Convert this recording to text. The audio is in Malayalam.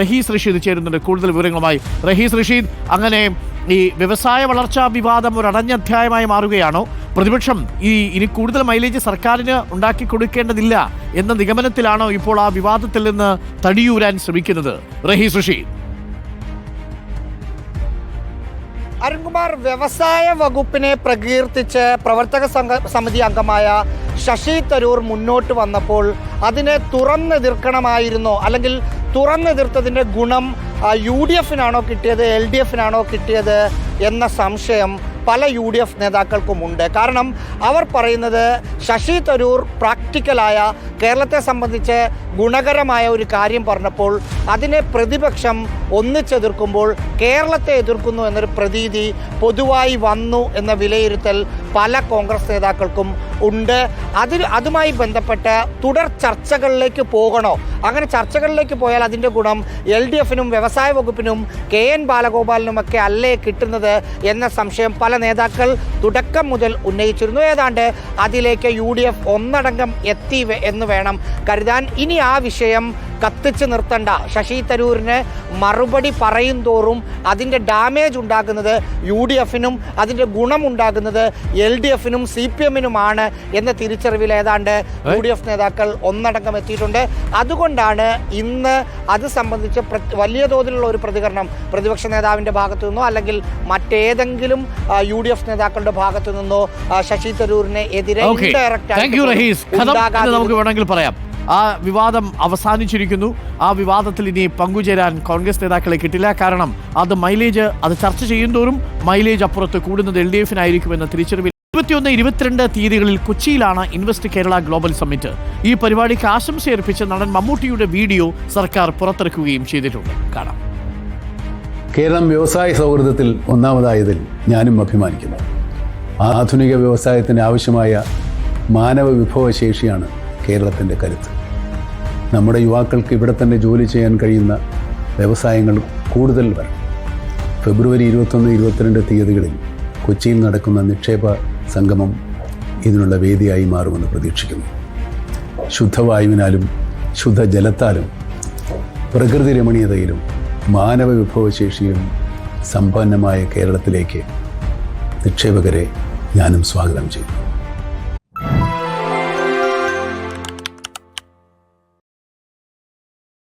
റഹീസ് റഷീദ് ചേരുന്നുണ്ട്. കൂടുതൽ വിവരങ്ങളുമായി റഹീസ് റഷീദ് അങ്ങനെ ഈ വ്യവസായ വളർച്ചാ വിവാദം ഒരു അടഞ്ഞ അധ്യായമായി മാറുകയാണോ? പ്രതിപക്ഷം ഈ ഇനി കൂടുതൽ മൈലേജ് സർക്കാരിന് ഉണ്ടാക്കി കൊടുക്കേണ്ടതില്ല എന്ന നിഗമനത്തിലാണോ ഇപ്പോൾ ആ വിവാദത്തിൽ നിന്ന് തടിയൂരാൻ ശ്രമിക്കുന്നത്? റഹീസ് റഷീദ്. അരുൺകുമാർ വ്യവസായ വകുപ്പിനെ പ്രകീർത്തിച്ച് പ്രവർത്തക സംഘ സമിതി അംഗമായ ശശി തരൂർ മുന്നോട്ട് വന്നപ്പോൾ അതിനെ തുറന്നെതിർക്കണമായിരുന്നോ? അല്ലെങ്കിൽ തുറന്നെതിർത്തതിന്റെ ഗുണം യു ഡി എഫിനാണോ കിട്ടിയത് എൽ ഡി എഫിനാണോ കിട്ടിയത് എന്ന സംശയം പല യു ഡി എഫ് നേതാക്കൾക്കുമുണ്ട്. കാരണം അവർ പറയുന്നത് ശശി തരൂർ പ്രാക്ടിക്കലായ കേരളത്തെ സംബന്ധിച്ച് ഗുണകരമായ ഒരു കാര്യം പറഞ്ഞപ്പോൾ അതിനെ പ്രതിപക്ഷം ഒന്നിച്ചെതിർക്കുമ്പോൾ കേരളത്തെ എതിർക്കുന്നു എന്നൊരു പ്രതീതി പൊതുവായി വന്നു എന്ന വിലയിരുത്തൽ പല കോൺഗ്രസ് നേതാക്കൾക്കും ഉണ്ട്. അതിൽ അതുമായി ബന്ധപ്പെട്ട് തുടർ ചർച്ചകളിലേക്ക് പോകണോ? അങ്ങനെ ചർച്ചകളിലേക്ക് പോയാൽ അതിന്റെ ഗുണം എൽ ഡി എഫിനും വ്യവസായ വകുപ്പിനും കെ എൻ ബാലഗോപാലിനുമൊക്കെ അല്ലേ കിട്ടുന്നത് എന്ന സംശയം പല നേതാക്കൾ തുടക്കം മുതൽ ഉന്നയിച്ചിരുന്നു. ഏതാണ്ട് അതിലേക്ക് യു ഡി എഫ് ഒന്നടങ്കം എത്തി എന്ന് വേണം കരുതാൻ. ഇനി ആ വിഷയം കത്തിച്ച് നിർത്തണ്ട. ശശി തരൂരിന് മറുപടി പറയും തോറും അതിന്റെ ഡാമേജ് ഉണ്ടാക്കുന്നത് യു ഡി എഫിനും അതിന്റെ ഗുണമുണ്ടാക്കുന്നത് എൽ ഡി എഫിനും സി പി എമ്മിനുമാണ് എന്ന തിരിച്ചറിവിൽ ഏതാണ്ട് യു ഡി എഫ് നേതാക്കൾ ഒന്നടങ്കം എത്തിയിട്ടുണ്ട്. അതുകൊണ്ടാണ് ഇന്ന് അത് സംബന്ധിച്ച് വലിയ തോതിലുള്ള ഒരു പ്രതികരണം പ്രതിപക്ഷ നേതാവിന്റെ ഭാഗത്തു നിന്നോ അല്ലെങ്കിൽ മറ്റേതെങ്കിലും യു ഡി എഫ് നേതാക്കളുടെ ഭാഗത്തു നിന്നോ ശശി തരൂരിനെ എതിരെ ഇൻഡയറക്റ്റ്. നമുക്ക് വേണമെങ്കിൽ പറയാം. ആ വിവാദം അവസാനിച്ചിരിക്കുന്നു. ആ വിവാദത്തിൽ ഇനി പങ്കുചേരാൻ കോൺഗ്രസ് നേതാക്കളെ കിട്ടില്ല. കാരണം അത് മൈലേജ് അത് ചർച്ച ചെയ്യുന്തോറും മൈലേജ് അപ്പുറത്ത് കൂടുന്നത് എൽ ഡി എഫിനായിരിക്കുമെന്ന തിരിച്ചറിവിൽ ഇരുപത്തിയൊന്ന് ഇരുപത്തിരണ്ട് തീയതികളിൽ കൊച്ചിയിലാണ് ഇൻവെസ്റ്റ് കേരള ഗ്ലോബൽ സമ്മിറ്റ്. ഈ പരിപാടിക്ക് ആശംസയർപ്പിച്ച നടൻ മമ്മൂട്ടിയുടെ വീഡിയോ സർക്കാർ പുറത്തിറക്കുകയും ചെയ്തിട്ടുണ്ട്. കാണാം. കേരളം വ്യവസായ സൗഹൃദത്തിൽ ഒന്നാമതായതിൽ ഞാനും അഭിമാനിക്കുന്നു. ആധുനിക വ്യവസായത്തിന് ആവശ്യമായ മാനവ വിഭവശേഷിയാണ് കേരളത്തിന്റെ കരുത്ത്. നമ്മുടെ യുവാക്കൾക്ക് ഇവിടെ തന്നെ ജോലി ചെയ്യാൻ കഴിയുന്ന വ്യവസായങ്ങൾ കൂടുതൽ വരണം. ഫെബ്രുവരി ഇരുപത്തൊന്ന് ഇരുപത്തിരണ്ട് തീയതികളിൽ കൊച്ചിയിൽ നടക്കുന്ന നിക്ഷേപ സംഗമം ഇതിനുള്ള വേദിയായി മാറുമെന്ന് പ്രതീക്ഷിക്കുന്നു. ശുദ്ധവായുവിനാലും ശുദ്ധജലത്താലും പ്രകൃതി രമണീയതയിലും മാനവ വിഭവശേഷിയിലും സമ്പന്നമായ കേരളത്തിലേക്ക് നിക്ഷേപകരെ ഞാനും സ്വാഗതം ചെയ്യുന്നു.